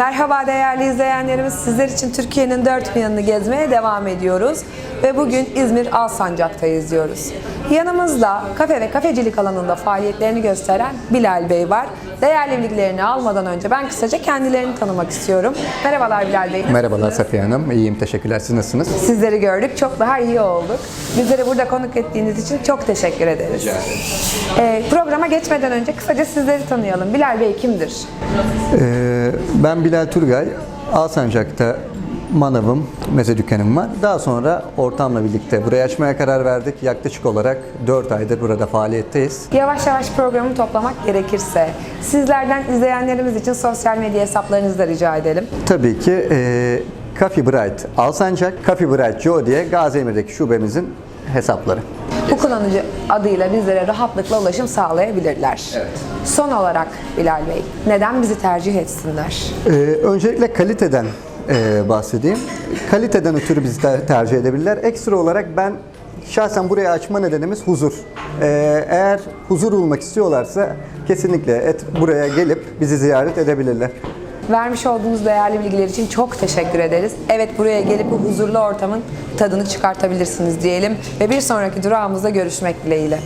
Merhaba değerli izleyenlerimiz. Sizler için Türkiye'nin dört bir yanını gezmeye devam ediyoruz. Ve bugün İzmir Alsancak'ta izliyoruz. Yanımızda kafe ve kafecilik alanında faaliyetlerini gösteren Bilal Bey var. Değerli bilgilerini almadan önce ben kısaca kendilerini tanımak istiyorum. Merhabalar Bilal Bey. Merhabalar Safiye Hanım. İyiyim, teşekkürler. Siz nasılsınız? Sizleri gördük. Çok daha iyi olduk. Bizleri burada konuk ettiğiniz için çok teşekkür ederiz. Ee, programa geçmeden önce kısaca sizleri tanıyalım. Bilal Bey kimdir? Ee, ben Bilal Turgay. Alsancak'ta manavım, meze dükkanım var. Daha sonra ortamla birlikte burayı açmaya karar verdik. Yaklaşık olarak 4 aydır burada faaliyetteyiz. Yavaş yavaş programı toplamak gerekirse sizlerden izleyenlerimiz için sosyal medya hesaplarınızı da rica edelim. Tabii ki e, Coffee Bright Alsancak, Coffee Bright Joe diye Gaziemir'deki şubemizin hesapları. Bu kullanıcı adıyla bizlere rahatlıkla ulaşım sağlayabilirler. Son olarak Bilal Bey, neden bizi tercih etsinler? Ee, öncelikle kaliteden e, bahsedeyim. Kaliteden ötürü bizi ter- tercih edebilirler. Ekstra olarak ben şahsen burayı açma nedenimiz huzur. Ee, eğer huzur bulmak istiyorlarsa kesinlikle et, buraya gelip bizi ziyaret edebilirler. Vermiş olduğunuz değerli bilgiler için çok teşekkür ederiz. Evet buraya gelip bu huzurlu ortamın tadını çıkartabilirsiniz diyelim ve bir sonraki durağımızda görüşmek dileğiyle.